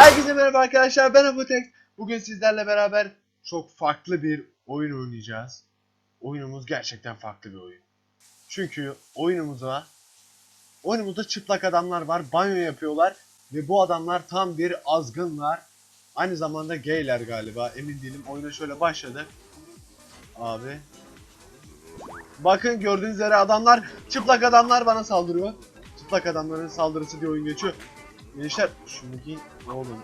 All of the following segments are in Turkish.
Herkese merhaba arkadaşlar ben Apotek. Bugün sizlerle beraber çok farklı bir oyun oynayacağız. Oyunumuz gerçekten farklı bir oyun. Çünkü oyunumuza oyunumuzda çıplak adamlar var, banyo yapıyorlar ve bu adamlar tam bir azgınlar. Aynı zamanda gayler galiba emin değilim. Oyuna şöyle başladık. Abi. Bakın gördüğünüz üzere adamlar, çıplak adamlar bana saldırıyor. Çıplak adamların saldırısı diye oyun geçiyor. Gençler şunu giy oğlum.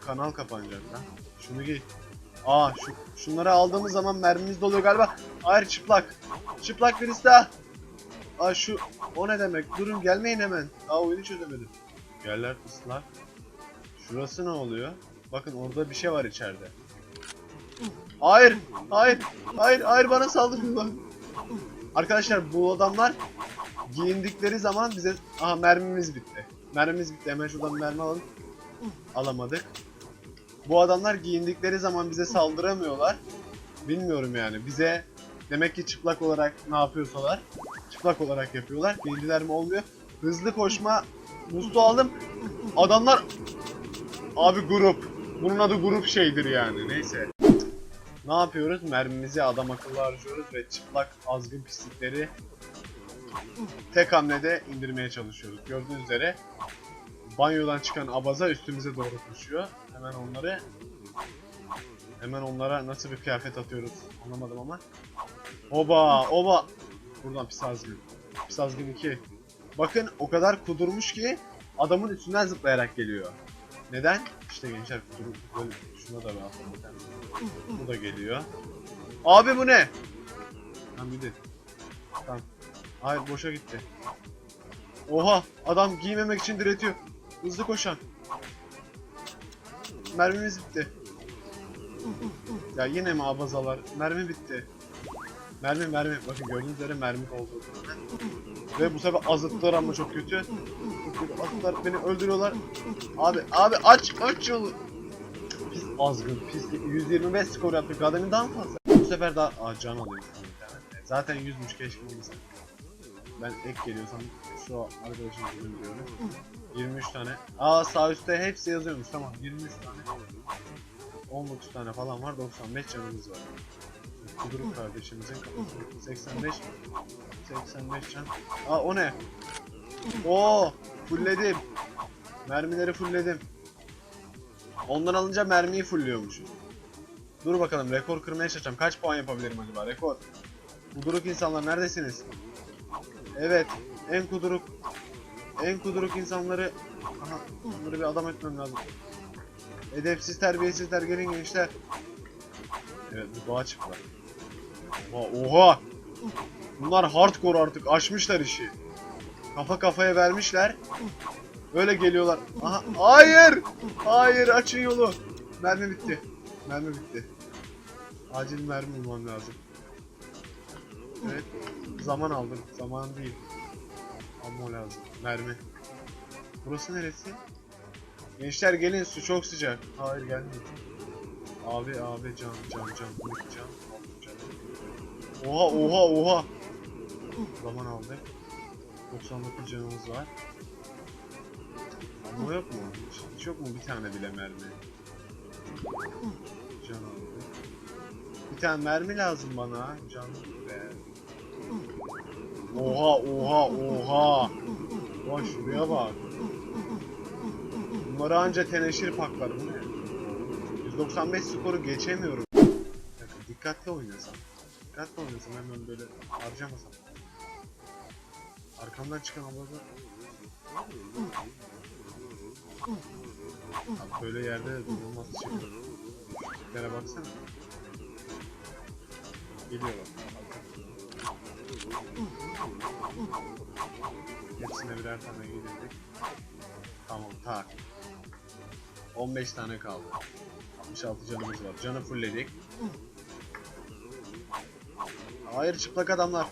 Kanal kapanacak lan. Şunu giy. Aa şu, şunları aldığımız zaman mermimiz doluyor galiba. Hayır çıplak. Çıplak birisi daha. Aa şu o ne demek? Durun gelmeyin hemen. Daha oyunu çözemedim. Yerler ıslak. Şurası ne oluyor? Bakın orada bir şey var içeride. Hayır, hayır, hayır, hayır bana saldırıyorlar. Arkadaşlar bu adamlar giyindikleri zaman bize... Aha mermimiz bitti. Mermimiz bitti. Hemen şuradan mermi alalım. Alamadık. Bu adamlar giyindikleri zaman bize saldıramıyorlar. Bilmiyorum yani. Bize demek ki çıplak olarak ne yapıyorsalar çıplak olarak yapıyorlar. Giyindiler mi olmuyor. Hızlı koşma. Muslu aldım. Adamlar abi grup. Bunun adı grup şeydir yani. Neyse. Ne yapıyoruz? Mermimizi adam akıllı harcıyoruz ve çıplak azgın pislikleri tek hamlede indirmeye çalışıyoruz. Gördüğünüz üzere banyodan çıkan abaza üstümüze doğru koşuyor. Hemen onları hemen onlara nasıl bir kıyafet atıyoruz anlamadım ama. Oba oba. Buradan pis azgın. Pis azgın 2. Bakın o kadar kudurmuş ki adamın üstünden zıplayarak geliyor. Neden? İşte gençler kudur böyle şuna da tane. Bu da geliyor. Abi bu ne? Tamam bir de. Tamam. Hayır boşa gitti. Oha adam giymemek için diretiyor. Hızlı koşan. Mermimiz bitti. Ya yine mi abazalar? Mermi bitti. Mermi mermi. Bakın gördüğünüz üzere mermi oldu. Ve bu sefer azıttılar ama çok kötü. Azıttılar beni öldürüyorlar. Abi abi aç aç yolu. Pis azgın pis. 125 skor yaptık. Adamın daha fazla? Bu sefer daha... Aa can alayım. Zaten 100'müş keşke. Ben ek geliyorsam şu arkadaşım diyorum. 23 tane. Aa sağ üstte hepsi yazıyormuş tamam 23 tane. 19 tane falan var 95 canımız var. Kuduruk kardeşimizin kafası 85 85 can. Aa o ne? Oo fullledim. Mermileri fullledim. Ondan alınca mermiyi fullliyormuşuz. Dur bakalım rekor kırmaya çalışacağım. Kaç puan yapabilirim acaba? Rekor. Kuduruk insanlar neredesiniz? Evet, en kuduruk en kuduruk insanları aha bunları bir adam etmem lazım. Edepsiz terbiyesizler gelin gençler. Evet bu doğa çıktılar. Oha, oha! Bunlar hardcore artık aşmışlar işi. Kafa kafaya vermişler. Böyle geliyorlar. Aha, hayır! Hayır açın yolu. Mermi bitti. Mermi bitti. Acil mermi bulmam lazım. Evet. Zaman aldım. Zaman değil. Ammo lazım. Mermi. Burası neresi? Gençler gelin su çok sıcak. Hayır gelmeyin. Abi abi can can can. Can. Oha oha oha. Zaman aldık. 99 canımız var. Ammo yok mu? Hiç, yok mu bir tane bile mermi? Can aldık. Bir tane mermi lazım bana. Can be. Oha oha oha. Bak şuraya bak. Bunları anca teneşir paklar bu ne? 195 skoru geçemiyorum. Bir dakika, dikkatli oynasam. Dikkatli oynasam hemen böyle harcamasam. Arkamdan çıkan abladı. Abi böyle yerde de durulmaz çıkıyor. Tiplere baksana. Geliyor bak. Hepsine birer tane yedirdik. Tamam tak. 15 tane kaldı. 66 canımız var. Canı fullledik. Hayır çıplak adamlar.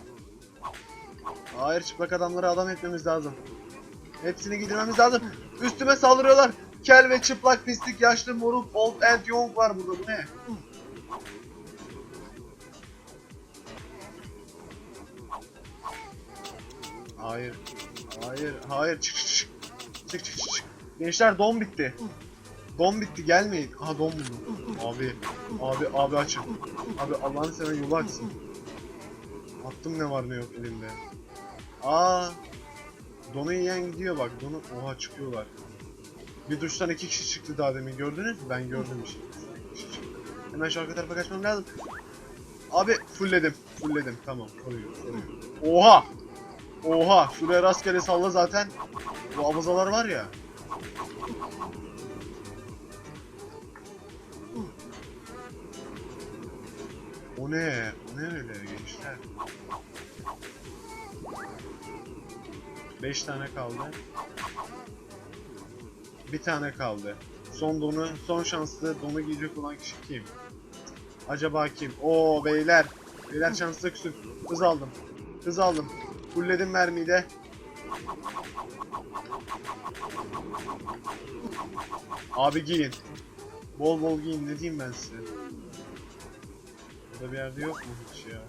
Hayır çıplak adamları adam etmemiz lazım. Hepsini giydirmemiz lazım. Üstüme saldırıyorlar. Kel ve çıplak pislik yaşlı moruk old and young var burada bu ne? Hayır. Hayır. Hayır. Çık çık çık. Çık çık çık. Gençler don bitti. Don bitti gelmeyin. Aha don buldum. Abi. Abi abi açın. Abi Allah'ını seven yolu açsın. Attım ne var ne yok elimde. Aa. Donu yiyen gidiyor bak. Donu oha çıkıyorlar. Bir duştan iki kişi çıktı daha demin gördünüz mü? Ben gördüm bir şey. Hemen şu arka tarafa kaçmam lazım. Abi fullledim. Fullledim. Tamam. Koruyor. Koruyor. Oha! Oha! Şuraya rastgele salla zaten. Bu abazalar var ya. O ne? O ne öyle gençler? 5 tane kaldı. Bir tane kaldı. Son donu, son şanslı donu giyecek olan kişi kim? Acaba kim? Oo beyler. Beyler şanslı küsün. Hız aldım. Hız aldım. Fullledim mermiyi de. Abi giyin. Bol bol giyin ne diyeyim ben size. Burada bir yerde yok mu hiç ya?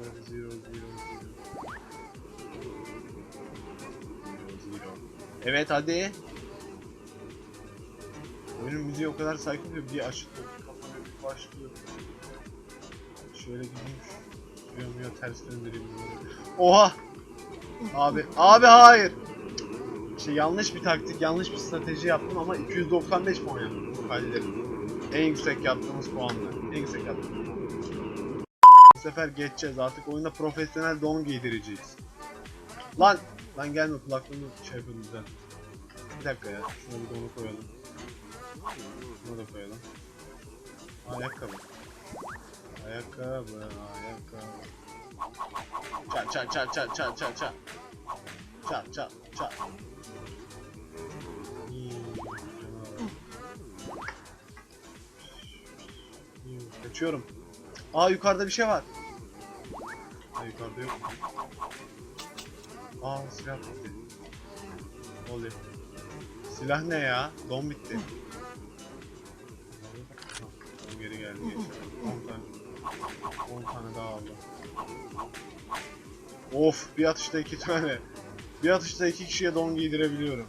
0 0 0 0 Evet hadi. Oyunun müziği o kadar sakin ki bir açılıyor, kapanıyor, bir başlıyor. Şöyle gideyim. Şuraya mıya ters. Oha! Abi, abi hayır! Şey yanlış bir taktik, yanlış bir strateji yaptım ama 295 puan yaptım bu kaleleri. En yüksek yaptığımız puanla. En yüksek yaptığımız. Bu sefer geçeceğiz artık oyunda profesyonel don giydireceğiz. Lan! Lan gelme kulaklığını şey yapalım güzel. Bir dakika ya, şuna bir donu koyalım. Şunu da koyalım. Ayakkabı. Ayakkabı, ayakkabı. Çat çat çat çat. Çat çat çat. İyi, canavar. İyi, Kaçıyorum. Aa yukarıda bir şey var. Aa yukarıda yok. Aa silah bitti. Oluyor. Silah ne ya? Don bitti. Geri geldi gençler. 10 tane. 10 tane daha aldım. Of bir atışta iki tane. Bir atışta iki kişiye don giydirebiliyorum.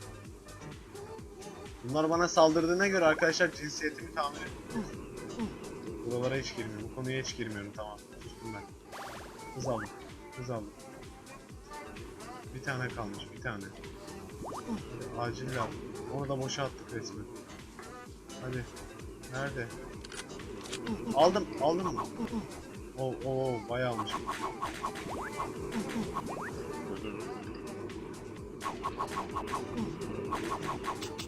Bunlar bana saldırdığına göre arkadaşlar cinsiyetimi tahmin edin. Buralara hiç girmiyorum. Bu konuya hiç girmiyorum tamam. Sustum ben. Hız aldım. Hız aldım. Bir tane kalmış bir tane. Acil yap. Onu da boşa attık resmen. Hadi. Nerede? Aldım. Aldım mı? Oo, oo, bayağı almış.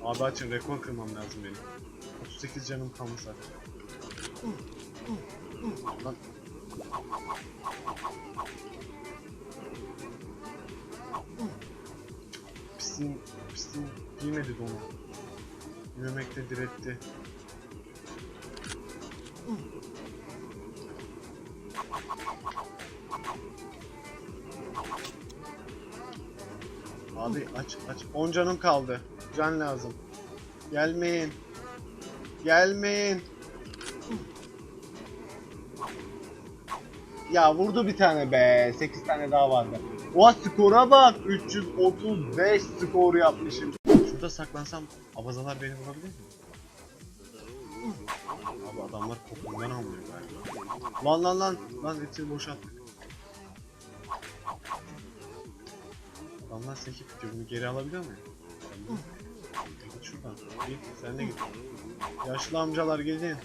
Abi açın rekor kırmam lazım benim. 38 canım kalmış zaten. Lan. Pisliğin, pisliğin giymedi donu. Giymemekte diretti. Abi aç aç. 10 canım kaldı. Can lazım. Gelmeyin. Gelmeyin. Ya vurdu bir tane be. 8 tane daha vardı. Oha skora bak. 335 skor yapmışım. Şurada saklansam abazalar beni vurabilir mi? Abi adamlar kokumdan anlıyor galiba. Lan lan lan. Lan hepsini boşalttık. Adamlar sekip gidiyor. Bunu geri alabiliyor muyum? Git şuradan. Git. Sen de git. Yaşlı amcalar gidin.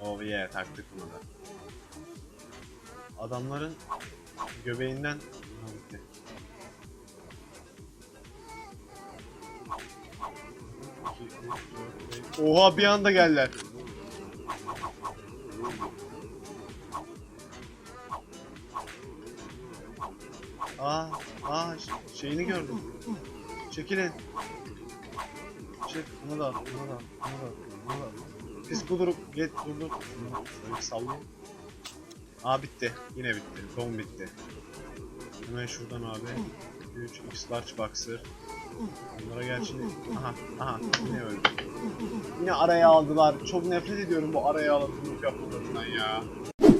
Oh yeah taktık bunu da. Adamların göbeğinden Oha bir anda geldiler. Aa, aa şeyini gördüm. Çekilin. Çek, bunu da at, bunu da bunu da bunu da. Pis kudurup, get dur dur. Şunu Şöyle sallayayım. Aa bitti. Yine bitti. Don bitti. Hemen şuradan abi. 3 X large boxer. Bunlara şimdi. Aha, aha. Yine öldü. Yine araya aldılar. Çok nefret ediyorum bu araya grup yapmalarından ya.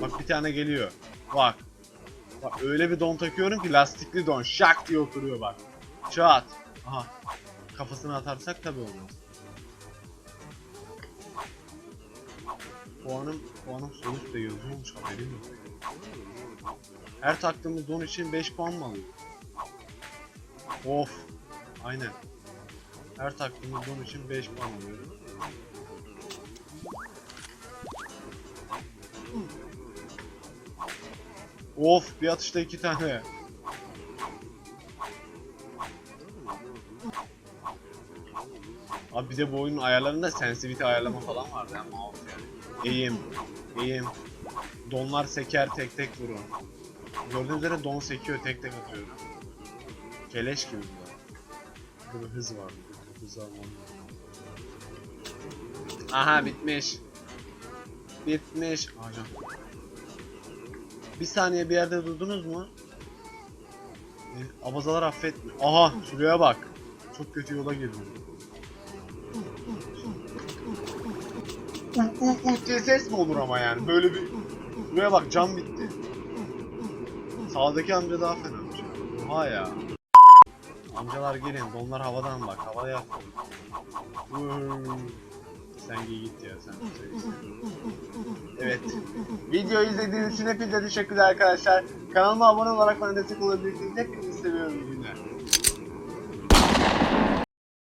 Bak bir tane geliyor. Bak. Bak öyle bir don takıyorum ki lastikli don. Şak diye oturuyor bak. Çat. Aha. Kafasına atarsak tabi olmaz. Puanım, puanım üstte yazıyormuş haberim yok. Her taktığımız don için 5 puan mı alıyor? Of. Aynen. Her taktığımız don için 5 puan alıyor. Of bir atışta iki tane. Abi bir de bu oyunun ayarlarında sensitivity ayarlama falan vardı ya mouse yani. Eğim, eğim. Donlar seker tek tek vurun. Gördüğünüz üzere don sekiyor tek tek atıyorum. Keleş gibi bu da. Burada hız var. Hız almam. Aha bitmiş. Bitmiş. Hocam. Bir saniye bir yerde durdunuz mu? E, abazalar affetmiyor. Aha şuraya bak. Çok kötü yola girdim. Uh uh uh diye ses mi olur ama yani böyle bir... Şuraya bak cam bitti. Sağdaki amca daha fenaymış. Oha ya. Amcalar gelin donlar havadan bak havaya. Vuu. Sen giy git ya sen. Evet. Videoyu izlediğiniz için hepinize teşekkürler arkadaşlar. Kanalıma abone olarak bana destek olabilirsiniz. Hepinizi seviyorum.